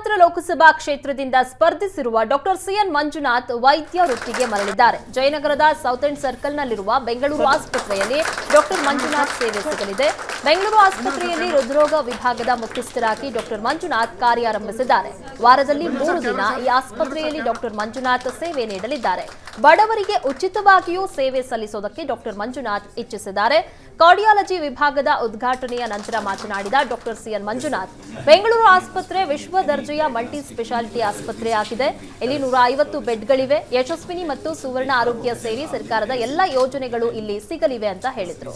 ಗ್ರಾಮಾಂತರ ಲೋಕಸಭಾ ಕ್ಷೇತ್ರದಿಂದ ಸ್ಪರ್ಧಿಸಿರುವ ಡಾಕ್ಟರ್ ಸಿಎನ್ ಮಂಜುನಾಥ್ ವೈದ್ಯ ವೃತ್ತಿಗೆ ಮರಳಿದ್ದಾರೆ. ಜಯನಗರದ ಸೌತ್ ಎಂಡ್ ಸರ್ಕಲ್ನಲ್ಲಿರುವ ಬೆಂಗಳೂರು ಆಸ್ಪತ್ರೆಯಲ್ಲಿ ಡಾಕ್ಟರ್ ಮಂಜುನಾಥ್ ಸೇವೆ ಸಿಗಲಿದೆ. ಬೆಂಗಳೂರು ಆಸ್ಪತ್ರೆಯಲ್ಲಿ ಹೃದ್ರೋಗ ವಿಭಾಗದ ಮುಖ್ಯಸ್ಥರಾಗಿ ಡಾಕ್ಟರ್ ಮಂಜುನಾಥ್ ಕಾರ್ಯಾರಂಭಿಸಿದ್ದಾರೆ. ವಾರದಲ್ಲಿ ಮೂರು ದಿನ ಈ ಆಸ್ಪತ್ರೆಯಲ್ಲಿ ಡಾಕ್ಟರ್ ಮಂಜುನಾಥ್ ಸೇವೆ ನೀಡಲಿದ್ದಾರೆ. ಬಡವರಿಗೆ ಉಚಿತವಾಗಿಯೂ ಸೇವೆ ಸಲ್ಲಿಸೋದಕ್ಕೆ ಡಾಕ್ಟರ್ ಮಂಜುನಾಥ್ ಇಚ್ಛಿಸಿದ್ದಾರೆ. ಕಾರ್ಡಿಯಾಲಜಿ ವಿಭಾಗದ ಉದ್ಘಾಟನೆಯ ನಂತರ ಮಾತನಾಡಿದ ಡಾಕ್ಟರ್ ಸಿಎನ್ ಮಂಜುನಾಥ್, ಬೆಂಗಳೂರು ಆಸ್ಪತ್ರೆ ವಿಶ್ವ ದರ್ಜೆಯ ಮಲ್ಟಿ ಸ್ಪೆಷಾಲಿಟಿ ಆಸ್ಪತ್ರೆ ಆಗಿದೆ. ಇಲ್ಲಿ ನೂರ ಐವತ್ತು ಬೆಡ್ಗಳಿವೆ. ಯಶಸ್ವಿನಿ ಮತ್ತು ಸುವರ್ಣ ಆರೋಗ್ಯ ಸೇರಿ ಸರ್ಕಾರದ ಎಲ್ಲ ಯೋಜನೆಗಳು ಇಲ್ಲಿ ಸಿಗಲಿವೆ ಅಂತ ಹೇಳಿದರು.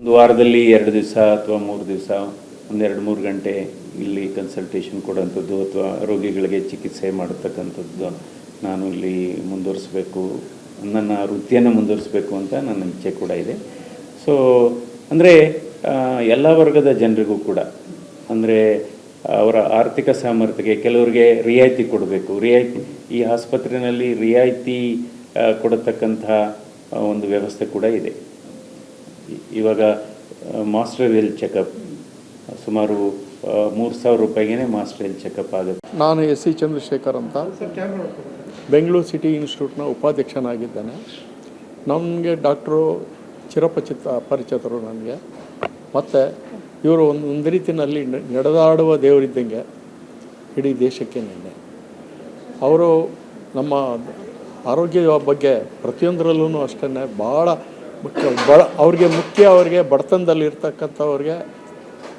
ಒಂದು ವಾರದಲ್ಲಿ ಎರಡು ದಿವಸ ಅಥವಾ ಮೂರು ದಿವಸ ಒಂದೆರಡು ಮೂರು ಗಂಟೆ ಇಲ್ಲಿ ಕನ್ಸಲ್ಟೇಷನ್ ಕೊಡೋಂಥದ್ದು ಅಥವಾ ರೋಗಿಗಳಿಗೆ ಚಿಕಿತ್ಸೆ ಮಾಡತಕ್ಕಂಥದ್ದು ನಾನು ಇಲ್ಲಿ ಮುಂದುವರಿಸಬೇಕು, ನನ್ನ ವೃತ್ತಿಯನ್ನು ಮುಂದುವರಿಸಬೇಕು ಅಂತ ನನ್ನ ಇಚ್ಛೆ ಕೂಡ ಇದೆ. ಸೊ ಅಂದರೆ ಎಲ್ಲ ವರ್ಗದ ಜನರಿಗೂ ಕೂಡ ಅಂದರೆ ಅವರ ಆರ್ಥಿಕ ಸಾಮರ್ಥ್ಯಕ್ಕೆ ಕೆಲವರಿಗೆ ರಿಯಾಯಿತಿ ಕೊಡಬೇಕು. ರಿಯಾಯಿತಿ ಈ ಆಸ್ಪತ್ರೆಯಲ್ಲಿ ರಿಯಾಯಿತಿ ಕೊಡತಕ್ಕಂಥ ಕೊಡತಕ್ಕಂತಹ ಒಂದು ವ್ಯವಸ್ಥೆ ಕೂಡ ಇದೆ. ಇವಾಗ ಮಾಸ್ಟರ್ ಹೆಲ್ತ್ ಚೆಕಪ್ ಸುಮಾರು ಮೂರು ಸಾವಿರ ರೂಪಾಯಿಗೆ ಮಾಸ್ಟರ್ ಹೆಲ್ತ್ ಚೆಕಪ್ ಆಗುತ್ತೆ. ನಾನು ಎಸ್ ಸಿ ಚಂದ್ರಶೇಖರ್ ಅಂತ. ಬೆಂಗಳೂರು ಸಿಟಿ ಇನ್ಸ್ಟಿಟ್ಯೂಟ್ನ ಉಪಾಧ್ಯಕ್ಷನಾಗಿದ್ದೇನೆ. ನಮಗೆ ಡಾಕ್ಟ್ರು ಚಿರಪಚಿತ ಪರಿಚಿತರು ನನಗೆ. ಮತ್ತು ಇವರು ಒಂದು ಒಂದು ರೀತಿಯಲ್ಲಿ ನಡೆದಾಡುವ ದೇವರಿದ್ದಂಗೆ ಇಡೀ ದೇಶಕ್ಕೆ ನಿನ್ನೆ. ಅವರು ನಮ್ಮ ಆರೋಗ್ಯ ಬಗ್ಗೆ ಪ್ರತಿಯೊಂದರಲ್ಲೂ ಅಷ್ಟೇ ಭಾಳ ಮುಖ್ಯ ಬಡ ಅವ್ರಿಗೆ ಮುಖ್ಯ, ಅವ್ರಿಗೆ ಬಡತನದಲ್ಲಿ ಇರ್ತಕ್ಕಂಥವ್ರಿಗೆ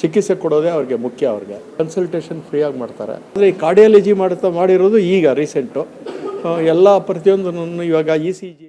ಚಿಕಿತ್ಸೆ ಕೊಡೋದೇ ಅವ್ರಿಗೆ ಮುಖ್ಯ ಅವ್ರಿಗೆ. ಕನ್ಸಲ್ಟೇಷನ್ ಫ್ರೀಯಾಗಿ ಮಾಡ್ತಾರೆ. ಅಂದರೆ ಈ ಕಾರ್ಡಿಯಾಲಜಿ ಮಾಡ್ತಾ ಮಾಡಿರೋದು ಈಗ ರೀಸೆಂಟು. ಎಲ್ಲ ಪ್ರತಿಯೊಂದನ್ನು ಇವಾಗ ಇ ಸಿ ಜಿ